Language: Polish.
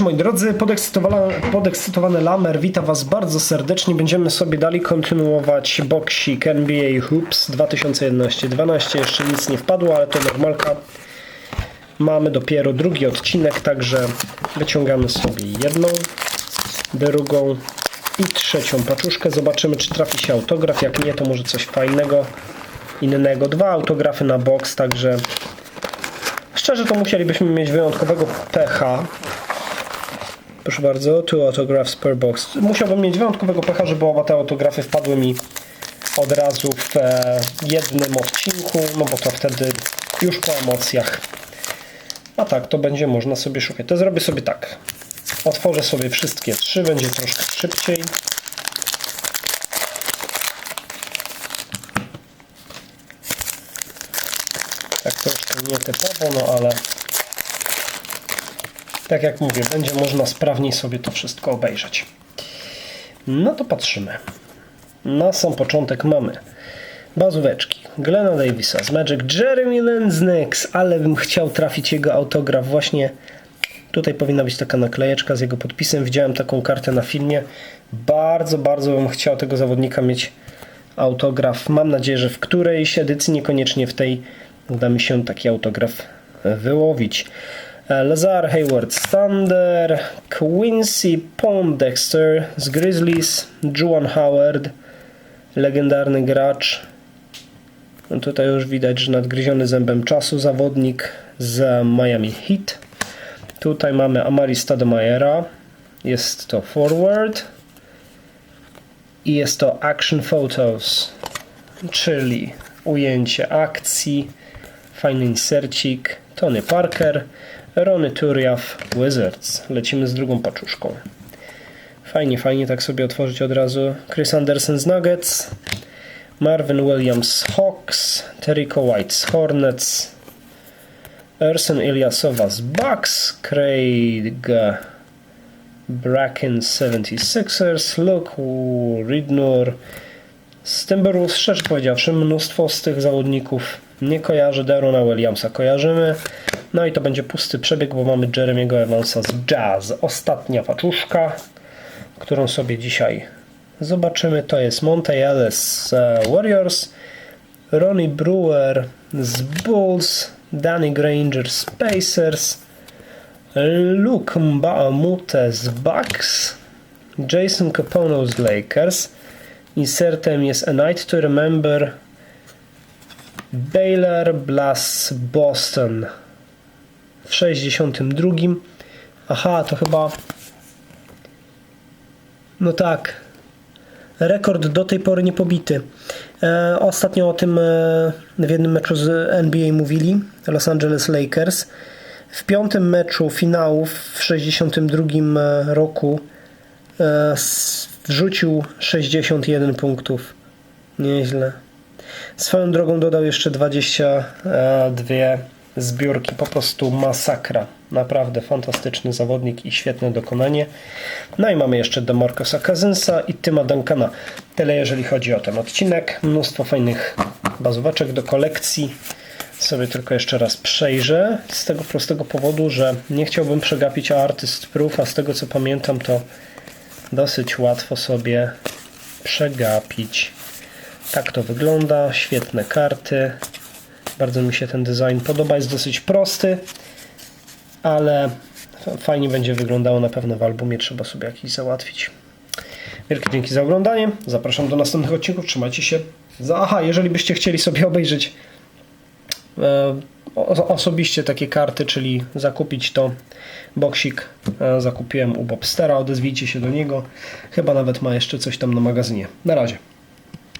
moi drodzy, podekscytowany Lamer wita Was bardzo serdecznie. Będziemy sobie dalej kontynuować boksik NBA Hoops 2011-12. Jeszcze nic nie wpadło, ale to normalka. Mamy dopiero drugi odcinek, także wyciągamy sobie jedną, drugą i trzecią paczuszkę. Zobaczymy, czy trafi się autograf. Jak nie, to może coś fajnego, innego. Dwa autografy na box, także szczerze to musielibyśmy mieć wyjątkowego pecha, Proszę bardzo, two autographs per box. Musiałbym mieć wyjątkowego pecha, żeby oba te autografy wpadły mi od razu w jednym odcinku, no bo to wtedy już po emocjach. A tak, to będzie można sobie szukać. To zrobię sobie tak. Otworzę sobie wszystkie trzy, będzie troszkę szybciej. Tak troszkę nietypowo, no ale tak jak mówię, będzie można sprawniej sobie to wszystko obejrzeć. No to patrzymy. Na sam początek mamy bazóweczki. Glena Davisa z Magic, Jeremy Lenznex, ale bym chciał trafić jego autograf właśnie Tutaj powinna być taka naklejeczka z jego podpisem. Widziałem taką kartę na filmie. Bardzo, bardzo bym chciał tego zawodnika mieć autograf. Mam nadzieję, że w którejś edycji, niekoniecznie w tej, uda mi się taki autograf wyłowić. Lazar Hayward Thunder, Quincy Pondexter z Grizzlies, Juwan Howard, legendarny gracz. No tutaj już widać, że nadgryziony zębem czasu zawodnik z Miami Heat. Tutaj mamy Amari Stoudemire'a, jest to forward. I jest to action photos, czyli ujęcie akcji, fajny insercik, Tony Parker, Rony Turiaf, Wizards. Lecimy z drugą paczuszką. Fajnie, fajnie tak sobie otworzyć od razu. Chris Anderson z Nuggets, Marvin Williams z Hawks, Terrico White z Hornets, Erson Ilyasowa z Bucks, Craig Bracken z 76ers, Luke Ridnor z Timberwolves. Szczerze powiedziawszy, mnóstwo z tych zawodników nie kojarzę. Derona Williamsa kojarzymy. No i to będzie pusty przebieg, bo mamy Jeremiego Evansa z Jazz. Ostatnia paczuszka, którą sobie dzisiaj zobaczymy, to jest Monte Ellis z e, Warriors, Ronnie Brewer z Bulls, Danny Granger z Pacers, Luke Mbaamute z Bucks, Jason Capono z Lakers. Insertem jest A Night to Remember Baylor Blast Boston w 62. Aha, to chyba. No tak. Rekord do tej pory nie pobity. E, ostatnio o tym e, w jednym meczu z NBA mówili. Los Angeles Lakers. W piątym meczu finałów w 62 roku e, wrzucił 61 punktów. Nieźle. Swoją drogą dodał jeszcze 22 zbiórki. Po prostu masakra. Naprawdę fantastyczny zawodnik i świetne dokonanie. No i mamy jeszcze Demarcusa Cousinsa i Tima Duncana. Tyle jeżeli chodzi o ten odcinek. Mnóstwo fajnych bazóweczek do kolekcji. Sobie tylko jeszcze raz przejrzę. Z tego prostego powodu, że nie chciałbym przegapić Artist Proof, a z tego co pamiętam to dosyć łatwo sobie przegapić. Tak to wygląda. Świetne karty. Bardzo mi się ten design podoba. Jest dosyć prosty, ale fajnie będzie wyglądało na pewno w albumie. Trzeba sobie jakiś załatwić. Wielkie dzięki za oglądanie. Zapraszam do następnych odcinków. Trzymajcie się. Za, aha, jeżeli byście chcieli sobie obejrzeć e, osobiście takie karty, czyli zakupić to boksik e, zakupiłem u Bobstera, odezwijcie się do niego. Chyba nawet ma jeszcze coś tam na magazynie. Na razie.